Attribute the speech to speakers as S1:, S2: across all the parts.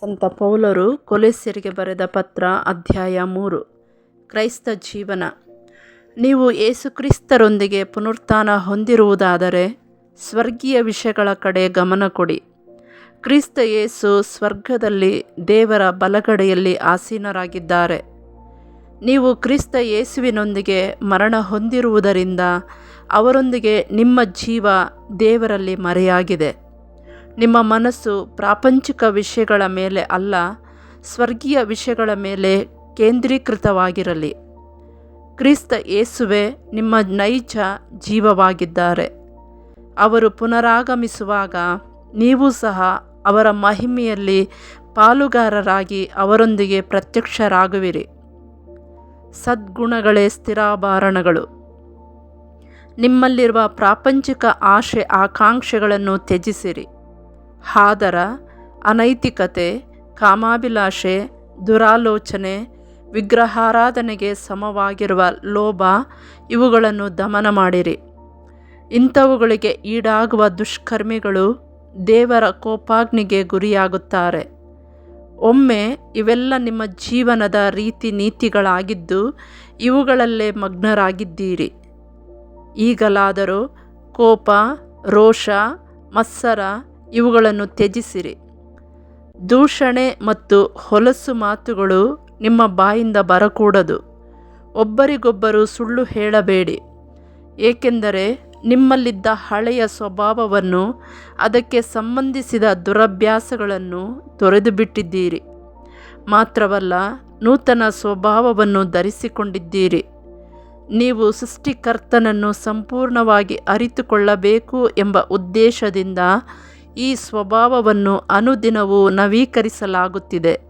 S1: ಸಂತ ಪೌಲರು ಕೊಲೆಸ್ಯರಿಗೆ ಬರೆದ ಪತ್ರ ಅಧ್ಯಾಯ ಮೂರು. ಕ್ರೈಸ್ತ ಜೀವನ. ನೀವು ಯೇಸುಕ್ರಿಸ್ತರೊಂದಿಗೆ ಪುನರುತ್ಥಾನ ಹೊಂದಿರುವುದಾದರೆ ಸ್ವರ್ಗೀಯ ವಿಷಯಗಳ ಕಡೆ ಗಮನ ಕೊಡಿ. ಕ್ರಿಸ್ತ ಯೇಸು ಸ್ವರ್ಗದಲ್ಲಿ ದೇವರ ಬಲಗಡೆಯಲ್ಲಿ ಆಸೀನರಾಗಿದ್ದಾರೆ. ನೀವು ಕ್ರಿಸ್ತ ಯೇಸುವಿನೊಂದಿಗೆ ಮರಣ ಹೊಂದಿರುವುದರಿಂದ ಅವರೊಂದಿಗೆ ನಿಮ್ಮ ಜೀವ ದೇವರಲ್ಲಿ ಮರೆಯಾಗಿದೆ. ನಿಮ್ಮ ಮನಸ್ಸು ಪ್ರಾಪಂಚಿಕ ವಿಷಯಗಳ ಮೇಲೆ ಅಲ್ಲ, ಸ್ವರ್ಗೀಯ ವಿಷಯಗಳ ಮೇಲೆ ಕೇಂದ್ರೀಕೃತವಾಗಿರಲಿ. ಕ್ರಿಸ್ತ ಯೇಸುವೆ ನಿಮ್ಮ ನೈಜ ಜೀವವಾಗಿದ್ದಾರೆ. ಅವರು ಪುನರಾಗಮಿಸುವಾಗ ನೀವು ಸಹ ಅವರ ಮಹಿಮೆಯಲ್ಲಿ ಪಾಲುಗಾರರಾಗಿ ಅವರೊಂದಿಗೆ ಪ್ರತ್ಯಕ್ಷರಾಗುವಿರಿ. ಸದ್ಗುಣಗಳೇ ಸ್ಥಿರಾಭರಣಗಳು. ನಿಮ್ಮಲ್ಲಿರುವ ಪ್ರಾಪಂಚಿಕ ಆಶೆ ಆಕಾಂಕ್ಷೆಗಳನ್ನು ತ್ಯಜಿಸಿರಿ. ಹಾದರ, ಅನೈತಿಕತೆ, ಕಾಮಾಭಿಲಾಷೆ, ದುರಾಲೋಚನೆ, ವಿಗ್ರಹಾರಾಧನೆಗೆ ಸಮವಾಗಿರುವ ಲೋಭ, ಇವುಗಳನ್ನು ದಮನ ಮಾಡಿರಿ. ಇಂಥವುಗಳಿಗೆ ಈಡಾಗುವ ದುಷ್ಕರ್ಮಿಗಳು ದೇವರ ಕೋಪಾಗ್ನಿಗೆ ಗುರಿಯಾಗುತ್ತಾರೆ. ಒಮ್ಮೆ ಇವೆಲ್ಲ ನಿಮ್ಮ ಜೀವನದ ರೀತಿ ನೀತಿಗಳಾಗಿದ್ದು ಇವುಗಳಲ್ಲೇ ಮಗ್ನರಾಗಿದ್ದೀರಿ. ಈಗಲಾದರೂ ಕೋಪ, ರೋಷ, ಮತ್ಸರ ಇವುಗಳನ್ನು ತ್ಯಜಿಸಿರಿ. ದೂಷಣೆ ಮತ್ತು ಹೊಲಸು ಮಾತುಗಳು ನಿಮ್ಮ ಬಾಯಿಂದ ಬರಕೂಡದು. ಒಬ್ಬರಿಗೊಬ್ಬರು ಸುಳ್ಳು ಹೇಳಬೇಡಿ. ಏಕೆಂದರೆ ನಿಮ್ಮಲ್ಲಿದ್ದ ಹಳೆಯ ಸ್ವಭಾವವನ್ನು ಅದಕ್ಕೆ ಸಂಬಂಧಿಸಿದ ದುರಭ್ಯಾಸಗಳನ್ನು ತೊರೆದು ಬಿಟ್ಟಿದ್ದೀರಿ ಮಾತ್ರವಲ್ಲ, ನೂತನ ಸ್ವಭಾವವನ್ನು ಧರಿಸಿಕೊಂಡಿದ್ದೀರಿ. ನೀವು ಸೃಷ್ಟಿಕರ್ತನನ್ನು ಸಂಪೂರ್ಣವಾಗಿ ಅರಿತುಕೊಳ್ಳಬೇಕು ಎಂಬ ಉದ್ದೇಶದಿಂದ ಈ ಸ್ವಭಾವವನ್ನು ಅನುದಿನವೂ ನವೀಕರಿಸಲಾಗುತ್ತಿದೆ.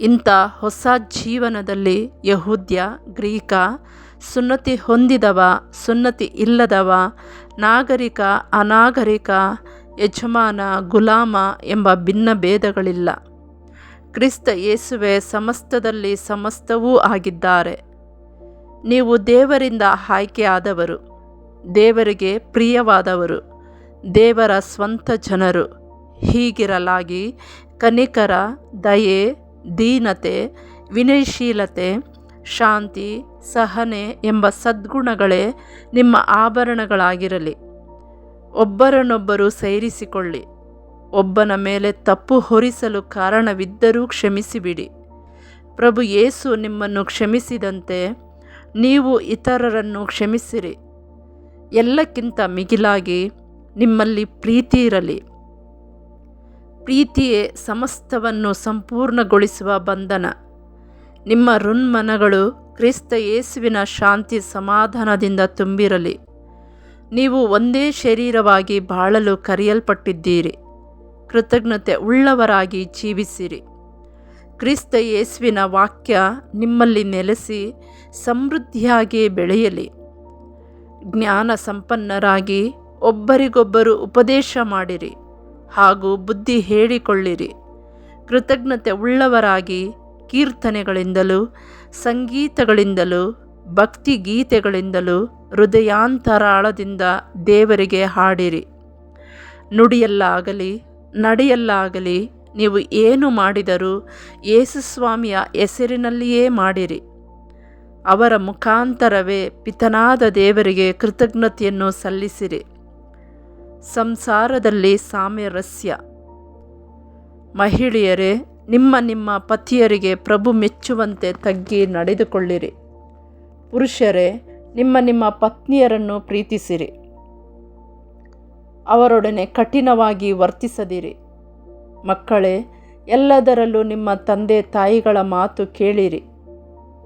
S1: ಇಂಥ ಹೊಸ ಜೀವನದಲ್ಲಿ ಯಹೂದ್ಯ, ಗ್ರೀಕ, ಸುನ್ನತಿ ಹೊಂದಿದವ, ಸುನ್ನತಿ ಇಲ್ಲದವ, ನಾಗರಿಕ, ಅನಾಗರಿಕ, ಯಜಮಾನ, ಗುಲಾಮ ಎಂಬ ಭಿನ್ನ ಭೇದಗಳಿಲ್ಲ. ಕ್ರಿಸ್ತ ಯೇಸುವೆ ಸಮಸ್ತದಲ್ಲಿ ಸಮಸ್ತವೂ ಆಗಿದ್ದಾರೆ. ನೀವು ದೇವರಿಂದ ಆಯ್ಕೆಯಾದವರು, ದೇವರಿಗೆ ಪ್ರಿಯವಾದವರು. ದೇವರ ಸ್ವಂತ ಜನರು. ಹೀಗಿರಲಾಗಿ ಕನಿಕರ ದಯೆ, ದೀನತೆ, ವಿನಯಶೀಲತೆ, ಶಾಂತಿ, ಸಹನೆ ಎಂಬ ಸದ್ಗುಣಗಳೇ ನಿಮ್ಮ ಆಭರಣಗಳಾಗಿರಲಿ. ಒಬ್ಬರನ್ನೊಬ್ಬರು ಸೇರಿಸಿಕೊಳ್ಳಿ. ಒಬ್ಬನ ಮೇಲೆ ತಪ್ಪು ಹೊರಿಸಲು ಕಾರಣವಿದ್ದರೂ ಕ್ಷಮಿಸಿಬಿಡಿ. ಪ್ರಭು ಯೇಸು ನಿಮ್ಮನ್ನು ಕ್ಷಮಿಸಿದಂತೆ ನೀವು ಇತರರನ್ನು ಕ್ಷಮಿಸಿರಿ. ಎಲ್ಲಕ್ಕಿಂತ ಮಿಗಿಲಾಗಿ ನಿಮ್ಮಲ್ಲಿ ಪ್ರೀತಿ ಇರಲಿ. ಪ್ರೀತಿಯೇ ಸಮಸ್ತವನ್ನು ಸಂಪೂರ್ಣಗೊಳಿಸುವ ಬಂಧನ. ನಿಮ್ಮ ಋಣ್ಮನಗಳು ಕ್ರಿಸ್ತ ಯೇಸುವಿನ ಶಾಂತಿ ಸಮಾಧಾನದಿಂದ ತುಂಬಿರಲಿ. ನೀವು ಒಂದೇ ಶರೀರವಾಗಿ ಬಾಳಲು ಕರೆಯಲ್ಪಟ್ಟಿದ್ದೀರಿ. ಕೃತಜ್ಞತೆ ಉಳ್ಳವರಾಗಿ ಜೀವಿಸಿರಿ. ಕ್ರಿಸ್ತ ಯೇಸುವಿನ ವಾಕ್ಯ ನಿಮ್ಮಲ್ಲಿ ನೆಲೆಸಿ ಸಮೃದ್ಧಿಯಾಗಿ ಬೆಳೆಯಲಿ. ಜ್ಞಾನ ಸಂಪನ್ನರಾಗಿ ಒಬ್ಬರಿಗೊಬ್ಬರು ಉಪದೇಶ ಮಾಡಿರಿ ಹಾಗೂ ಬುದ್ಧಿ ಹೇಳಿಕೊಳ್ಳಿರಿ. ಕೃತಜ್ಞತೆ ಉಳ್ಳವರಾಗಿ ಕೀರ್ತನೆಗಳಿಂದಲೂ, ಸಂಗೀತಗಳಿಂದಲೂ, ಭಕ್ತಿ ಗೀತೆಗಳಿಂದಲೂ ಹೃದಯಾಂತರಾಳದಿಂದ ದೇವರಿಗೆ ಹಾಡಿರಿ. ನುಡಿಯಲ್ಲಾಗಲಿ, ನಡೆಯಲ್ಲಾಗಲಿ ನೀವು ಏನು ಮಾಡಿದರೂ ಯೇಸುಸ್ವಾಮಿಯ ಹೆಸರಿನಲ್ಲಿಯೇ ಮಾಡಿರಿ. ಅವರ ಮುಖಾಂತರವೇ ಪಿತನಾದ ದೇವರಿಗೆ ಕೃತಜ್ಞತೆಯನ್ನು ಸಲ್ಲಿಸಿರಿ. ಸಂಸಾರದಲ್ಲಿ ಸಾಮರಸ್ಯ. ಮಹಿಳೆಯರೇ, ನಿಮ್ಮ ನಿಮ್ಮ ಪತಿಯರಿಗೆ ಪ್ರಭು ಮೆಚ್ಚುವಂತೆ ತಗ್ಗಿ ನಡೆದುಕೊಳ್ಳಿರಿ. ಪುರುಷರೇ, ನಿಮ್ಮ ನಿಮ್ಮ ಪತ್ನಿಯರನ್ನು ಪ್ರೀತಿಸಿರಿ. ಅವರೊಡನೆ ಕಠಿಣವಾಗಿ ವರ್ತಿಸದಿರಿ. ಮಕ್ಕಳೇ, ಎಲ್ಲದರಲ್ಲೂ ನಿಮ್ಮ ತಂದೆ ತಾಯಿಗಳ ಮಾತು ಕೇಳಿರಿ.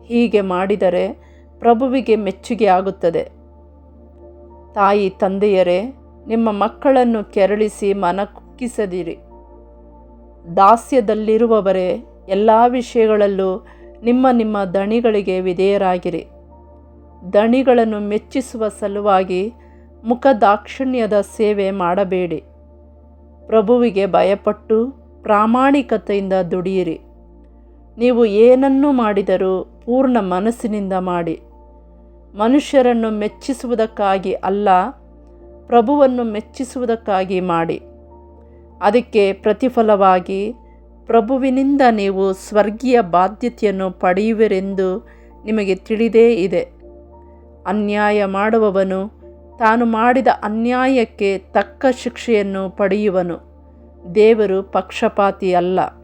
S1: ಹೀಗೆ ಮಾಡಿದರೆ ಪ್ರಭುವಿಗೆ ಮೆಚ್ಚುಗೆ ಆಗುತ್ತದೆ. ತಾಯಿ, ತಂದೆಯರೇ ನಿಮ್ಮ ಮಕ್ಕಳನ್ನು ಕೆರಳಿಸಿ ಮನ ಕುಕ್ಕಿಸದಿರಿ ದಾಸ್ಯದಲ್ಲಿರುವವರೇ, ಎಲ್ಲ ವಿಷಯಗಳಲ್ಲೂ ನಿಮ್ಮ ನಿಮ್ಮ ದಣಿಗಳಿಗೆ ವಿಧೇಯರಾಗಿರಿ. ದಣಿಗಳನ್ನು ಮೆಚ್ಚಿಸುವ ಸಲುವಾಗಿ ಮುಖದಾಕ್ಷಿಣ್ಯದ ಸೇವೆ ಮಾಡಬೇಡಿ. ಪ್ರಭುವಿಗೆ ಭಯಪಟ್ಟು ಪ್ರಾಮಾಣಿಕತೆಯಿಂದ ದುಡಿಯಿರಿ. ನೀವು ಏನನ್ನು ಮಾಡಿದರೂ ಪೂರ್ಣ ಮನಸ್ಸಿನಿಂದ ಮಾಡಿ. ಮನುಷ್ಯರನ್ನು ಮೆಚ್ಚಿಸುವುದಕ್ಕಾಗಿ ಅಲ್ಲ ಪ್ರಭುವನ್ನು ಮೆಚ್ಚಿಸುವುದಕ್ಕಾಗಿ ಮಾಡಿ. ಅದಕ್ಕೆ ಪ್ರತಿಫಲವಾಗಿ, ಪ್ರಭುವಿನಿಂದ ನೀವು ಸ್ವರ್ಗೀಯ ಬಾಧ್ಯತೆಯನ್ನು ಪಡೆಯುವಿರೆಂದು ನಿಮಗೆ ತಿಳಿದೇ ಇದೆ. ಅನ್ಯಾಯ ಮಾಡುವವನು ತಾನು ಮಾಡಿದ ಅನ್ಯಾಯಕ್ಕೆ ತಕ್ಕ ಶಿಕ್ಷೆಯನ್ನು ಪಡೆಯುವನು. ದೇವರು ಪಕ್ಷಪಾತಿ ಅಲ್ಲ